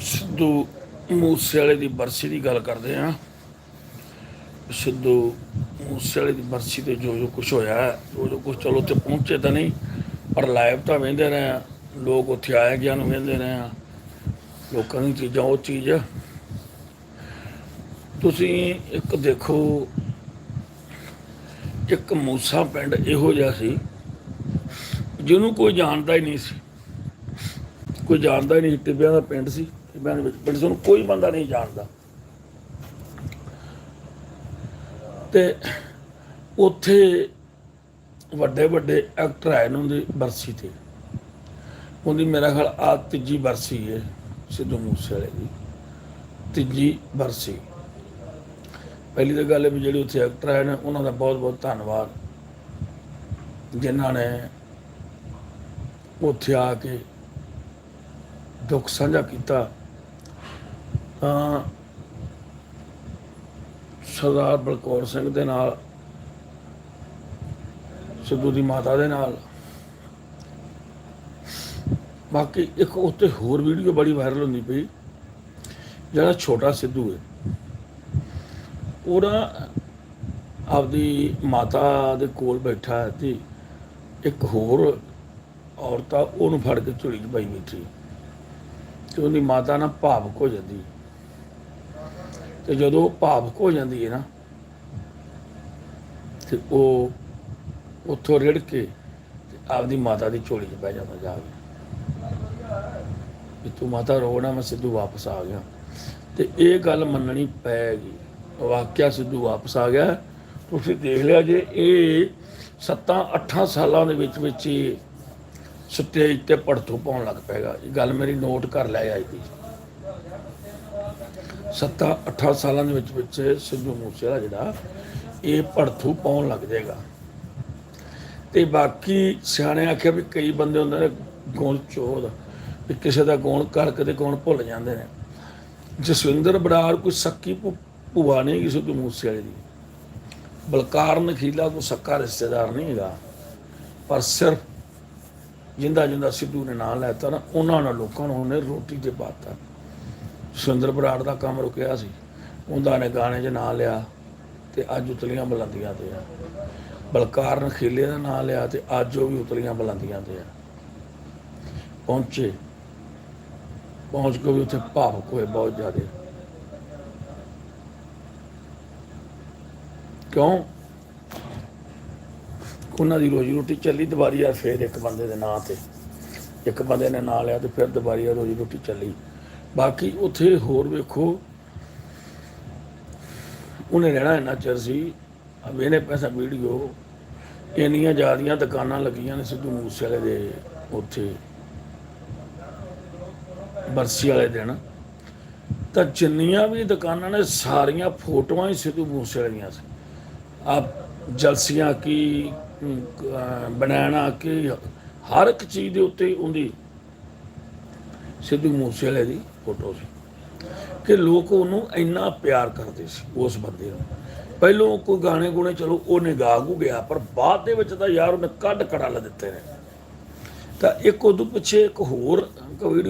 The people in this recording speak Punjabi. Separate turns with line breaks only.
ਸਿੱਧੂ ਮੂਸੇਵਾਲੇ ਦੀ ਬਰਸੀ ਦੀ ਗੱਲ ਕਰਦੇ ਆ ਸਿੱਧੂ ਮੂਸੇਵਾਲੇ ਦੀ ਬਰਸੀ ਤੇ ਜੋ ਜੋ ਕੁਝ ਹੋਇਆ ਜੋ ਜੋ ਕੁਝ ਚਲੋ ਉੱਥੇ ਪਹੁੰਚੇ ਤਾਂ ਨਹੀਂ, ਪਰ ਲਾਈਵ ਤਾਂ ਵੇਂਦੇ ਰਹੇ ਆ ਲੋਕ ਉੱਥੇ ਆਏ ਗਿਆ ਨੂੰ ਵੇਂਦੇ ਰਹੇ ਆ ਲੋਕਾਂ ਦੀ ਚੀਜ਼ਾਂ, ਉਹ ਚੀਜ਼। ਤੁਸੀਂ ਇੱਕ ਦੇਖੋ, ਇੱਕ ਮੂਸਾ ਪਿੰਡ ਇਹੋ ਜਿਹਾ ਸੀ, ਜਿਹਨੂੰ ਕੋਈ ਜਾਣਦਾ ਹੀ ਨਹੀਂ ਸੀ। ਕੋਈ ਜਾਣਦਾ ਹੀ ਨਹੀਂ ਟਿੱਬਿਆਂ ਦਾ ਪਿੰਡ ਸੀ। ਟਿੱਬਿਆਂ ਦੇ ਵਿੱਚ ਪਿੰਡ ਸੀ ਉਹਨੂੰ ਕੋਈ ਬੰਦਾ ਨਹੀਂ ਜਾਣਦਾ। ਤੇ ਉੱਥੇ ਵੱਡੇ ਵੱਡੇ ਐਕਟਰ ਆਏ ਨੇ ਉਹਦੀ ਬਰਸੀ ਤੇ। ਉਹਦੀ ਮੇਰਾ ਖਿਆਲ ਆ ਤੀਜੀ ਬਰਸੀ ਹੈ ਸਿੱਧੂ ਮੂਸੇ ਵਾਲੇ ਦੀ। ਤੀਜੀ ਬਰਸੀ। ਪਹਿਲੀ ਤਾਂ ਗੱਲ ਹੈ ਵੀ ਜਿਹੜੇ ਉੱਥੇ ਐਕਟਰ ਆਏ ਨੇ, ਉਹਨਾਂ ਦਾ ਬਹੁਤ ਬਹੁਤ ਧੰਨਵਾਦ। ਜਿਨ੍ਹਾਂ ਨੇ ਉੱਥੇ ਆ ਕੇ ਦੁੱਖ ਸਾਂਝਾ ਕੀਤਾ। ਤਾਂ ਸਰਦਾਰ ਬਲਕੌਰ ਸਿੰਘ ਦੇ ਨਾਲ, ਸਿੱਧੂ ਦੀ ਮਾਤਾ ਦੇ ਨਾਲ। ਬਾਕੀ ਇੱਕ ਉੱਤੇ ਹੋਰ ਵੀਡੀਓ ਬੜੀ ਵਾਇਰਲ ਹੁੰਦੀ ਪਈ, ਜਿਹੜਾ ਛੋਟਾ ਸਿੱਧੂ ਹੈ। ਉਹਦਾ ਆਪਦੀ ਮਾਤਾ ਦੇ ਕੋਲ ਬੈਠਾ ਤੇ ਇੱਕ ਹੋਰ ਔਰਤ ਆ, ਉਹਨੂੰ ਫੜ ਕੇ ਝੋਲੀ 'ਚ ਪਾਈ ਬੈਠੀ। ਤੇ ਉਹਦੀ ਮਾਤਾ ਨਾ ਭਾਵਕ ਹੋ ਜਾਂਦੀ। ਤੇ ਜਦੋਂ ਉਹ ਭਾਵਕ ਹੋ ਜਾਂਦੀ ਹੈ ਨਾ, ਤੇ ਉਹ ਉੱਥੋਂ ਰਿੜ ਕੇ ਆਪਦੀ ਮਾਤਾ ਦੀ ਝੋਲੀ 'ਚ ਬਹਿ ਜਾਂਦਾ ਜਾ ਕੇ। ਵੀ ਤੂੰ ਮਾਤਾ ਰੋਣਾ ਮੈਂ ਸਿੱਧੂ ਵਾਪਸ ਆ ਗਿਆ। ਤੇ ਇਹ ਗੱਲ ਮੰਨਣੀ ਪੈਗੀ ਵਾਕਿਆ ਸਿੱਧੂ ਵਾਪਸ ਆ ਗਿਆ। ਤੁਸੀਂ ਦੇਖ ਲਿਆ ਜੇ, ਇਹ 7-8 ਸਾਲਾਂ ਦੇ ਵਿੱਚ ਵਿੱਚ ਹੀ ਸਟੇਜ ਤੇ ਪੜਥੂ ਪਾਉਣ ਲੱਗ ਪਏਗਾ ਇਹ ਗੱਲ ਮੇਰੀ ਨੋਟ ਕਰ ਲੈ ਆਈ ਦੀ 7-8 ਸਾਲਾਂ ਦੇ ਵਿੱਚ ਵਿੱਚ ਸਿੱਧੂ ਮੂਸੇਵਾਲਾ ਜਿਹੜਾ, ਇਹ ਪੜਥੂ ਪਾਉਣ ਲੱਗ ਜਾਏਗਾ। ਤੇ ਬਾਕੀ ਸਿਆਣੇ ਆਖਿਆ ਵੀ ਕਈ ਬੰਦੇ ਹੁੰਦੇ ਨੇ ਗੁਣ ਚੋਦ, ਵੀ ਕਿਸੇ ਦਾ ਗੁਣ ਕਰਕੇ ਤੇ ਗੁਣ ਭੁੱਲ ਜਾਂਦੇ ਨੇ। ਜਸਵਿੰਦਰ ਬਰਾੜ ਕੋਈ ਸੱਕੀ ਭੂ- ਭੂਆ ਨਹੀਂ ਕਿਸੇ ਸਿੱਧੂ ਮੂਸੇਵਾਲੇ ਦੀ। ਬਲਕਾਰ ਨਖੀਲਾ ਕੋਈ ਸੱਕਾ ਰਿਸ਼ਤੇਦਾਰ ਨਹੀਂ ਹੈਗਾ। ਪਰ ਸਿਰਫ ਜਿੰਦਾ ਜਿੰਦਾ ਸਿੱਧੂ ਨੇ ਨਾਂ ਲੈਤਾ ਨਾ, ਉਹਨਾਂ ਨਾਲ ਲੋਕਾਂ ਨੂੰ ਉਹਨੇ ਰੋਟੀ ਤੇ ਪਾਤਾ। ਸੁੰਦਰ ਬਰਾੜ ਦਾ ਕੰਮ ਰੁਕਿਆ ਸੀ। ਉਹਨਾਂ ਨੇ ਗਾਣੇ 'ਚ ਨਾਂ ਲਿਆ ਤੇ ਅੱਜ ਉਤਲੀਆਂ ਬੁਲੰਦੀਆਂ ਤੇ ਆ। ਬਲਕਾਰ ਨਖੀਲੇ ਦਾ ਨਾਂ ਲਿਆ ਤੇ ਅੱਜ ਉਹ ਵੀ ਉਤਲੀਆਂ ਬੁਲੰਦੀਆਂ ਤੇ ਆ। ਪਹੁੰਚੇ। ਪਹੁੰਚ ਕੇ ਵੀ ਉੱਥੇ ਭਾਵੁਕ ਹੋਏ ਬਹੁਤ ਜ਼ਿਆਦਾ। ਕਿਉਂ? ਉਹਨਾਂ ਦੀ ਰੋਜੀ ਰੋਟੀ ਚੱਲੀ, ਦੁਬਾਰੀ ਆ ਫੇਰ ਇੱਕ ਬੰਦੇ ਦੇ ਨਾਂ ਤੇ। ਇੱਕ ਬੰਦੇ ਨੇ ਨਾਂ ਲਿਆ ਤੇ ਫਿਰ ਦੁਬਾਰੀ ਆ ਰੋਜੀ ਰੋਟੀ ਚੱਲੀ। ਬਾਕੀ ਉੱਥੇ ਹੋਰ ਵੇਖੋ। ਉਹਨੇ ਰਹਿਣਾ ਇੰਨਾ ਚਿਰ ਸੀ। ਅਬ ਇਹਨੇ ਪੈਸਾ ਵੀਡੀਓ। ਇੰਨੀਆਂ ਜ਼ਿਆਦੀਆਂ ਦੁਕਾਨਾਂ ਲੱਗੀਆਂ ਨੇ ਸਿੱਧੂ ਮੂਸੇ ਵਾਲੇ ਦੇ ਉੱਥੇ। ਬਰਸੀ ਵਾਲੇ ਦਿਨ। ਤਾਂ ਜਿੰਨੀਆਂ ਵੀ ਦੁਕਾਨਾਂ ਨੇ ਸਾਰੀਆਂ ਫੋਟੋਆਂ ਹੀ ਸਿੱਧੂ ਮੂਸੇ ਵਾਲੇ ਦੀਆਂ ਸੀ। ਆਪ ਜਲਸੀਆਂ ਕੀ ਅਮ, ਅਹ, ਕੀ ਹਰ ਇੱਕ ਚੀਜ਼ ਦੇ ਉੱਤੇ ਉਹਦੀ ਸਿੱਧੂ ਮੂਸੇਵਾਲੇ ਦੀ ਫੋਟੋ ਸੀ ਕਿ ਲੋਕ ਉਹਨੂੰ ਇੰਨਾ ਪਿਆਰ ਕਰਦੇ ਸੀ ਉਸ ਬੰਦੇ ਨੂੰ। ਪਹਿਲੋਂ ਕੋਈ ਗਾਣੇ ਗੁਣੇ ਚਲੋ ਉਹ ਗਾ ਗੂ ਗਿਆ, ਪਰ ਬਾਅਦ ਦੇ ਵਿੱਚ ਤਾਂ ਯਾਰ ਉਹਨੇ ਕੱਢ ਕੜਾ ਲ ਦਿੱਤੇ ਨੇ। ਤਾਂ ਇੱਕ ਉਦੋਂ ਪਿੱਛੇ ਇੱਕ ਹੋਰ ਵੀਡੀਓ